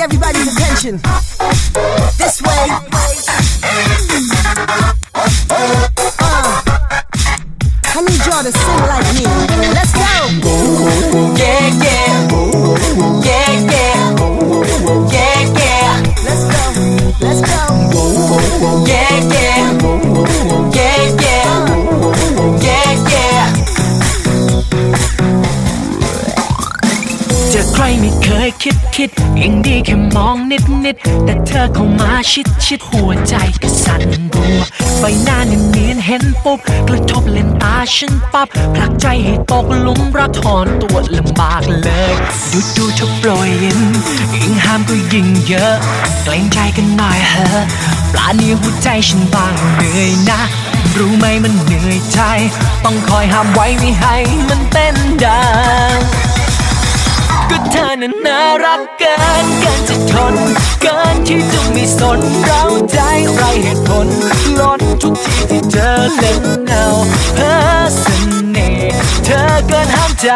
need everybody's attention. This way. Uh, I need y'all to sing ยคิดคิดยังดีแค่มองนิดนิดแต่เธอเข้ามาชิดชิดหัวใจก็สั่นรัวใบหน้าเนียนเนียนเห็นปุ๊บกระทบเลนตาฉันปั๊บผลักใจให้ตกหลุมรักถอนตัวลำบากเลย ดูดูเธอโปรยยิ้มยิ่งห้ามก็ยิ่งเยอะเกรงใจกันหน่อยเถอะปลาเนียหัวใจฉันบางเหนื่อยนะรู้ไหมมันเหนื่อยใจ ต้องคอยห้ามไว้ไม่ให้มันเต้นดัง ก็เธอนั้นน่ารักเกินเกินจะทน เกินที่จะไม่สนเราใจไรเหตุผลล้นทุกทีที่เธอเล่นเอาเพ้อเสน่ห์เธอเกินห้ามใจ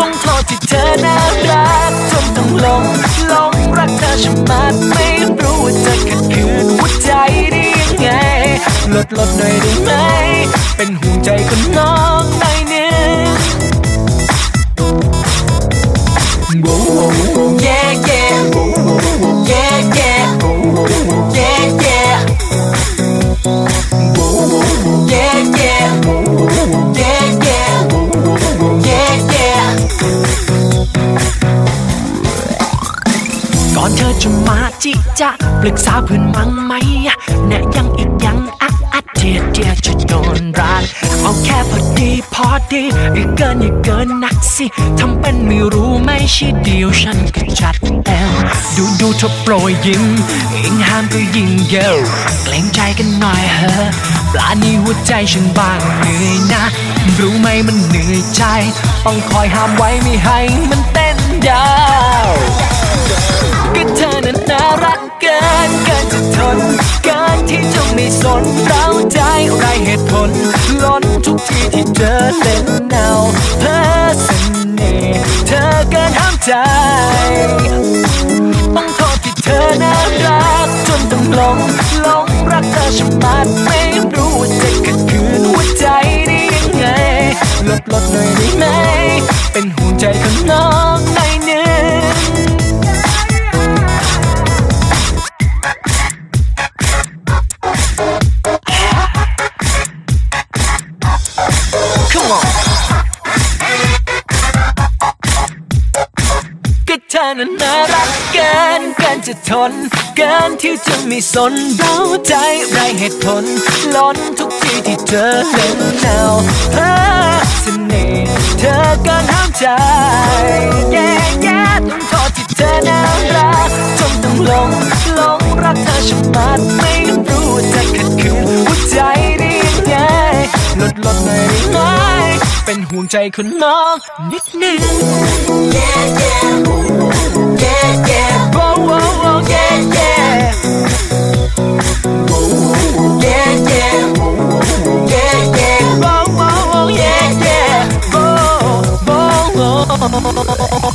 ต้องโทษที่เธอน่ารักจนต้องหลงหลงรักเธอฉันมากไม่รู้ว่าจะขัดขืนหัวใจได้ยังไงลดลดหน่อยได้ไหม เป็นห่วงใจคนน้องหน่อย จะมาจิจะปรึกษาเพื่อนมั้งไหมแนะยังอีกยังอักอัดเดียเดียจะโดนรักเอาแค่พอดีพอดีอย่าเกินอย่าเกินนักสิทำเป็นไม่รู้ไม่ใช่เดียวฉันก็จัดแล้วดูดูเธอโปรยยิ้มยิ่งห้ามก็ยิ่งเยอะเกรงใจกันหน่อยเถอะปลานี้หัวใจฉันบางเหนื่อยนะ รู้ไหมมันเหนื่อยใจ ต้องคอยห้ามไว้ไม่ให้มันเต้นดา น่ารักเกินเกินจะทนเกินที่จะไม่สนเราใจไรเหตุผล ล้นทุกทีที่เจอเล่นเอาเพ้อเสน่ห์เธอเกินห้ามใจต้องโทษที่เธอน่ารักจนต้องหลงหลงรักเธอฉันมากไม่รู้ว่าจะขัดขืนหัวใจได้ยังไงลดลดหน่อยได้ไหม เป็นห่วงใจของน้อง ธอนั้นน่ารักเกินเกินจะทน เกินที่จะไม่สนเราใจไรเหตุผล ล้นทุกทีที่เธอเล่นเอาเพ้อเสน่ห์เธอเกินห้ามใจแย่แย่ต้องโทษที่เธอน่ารักจนต้องหลงหลงรักเธอฉันมากไม่รู้จะขัดขืนหัวใจได้ยังไงลดลดหน่อยได้ไหม เป็นห่วงใจคุณน้องนิดนึง yeah yeah yeah yeah wow wow wow yeah yeah yeah yeah yeah yeah wow wow wow yeah yeah oh oh oh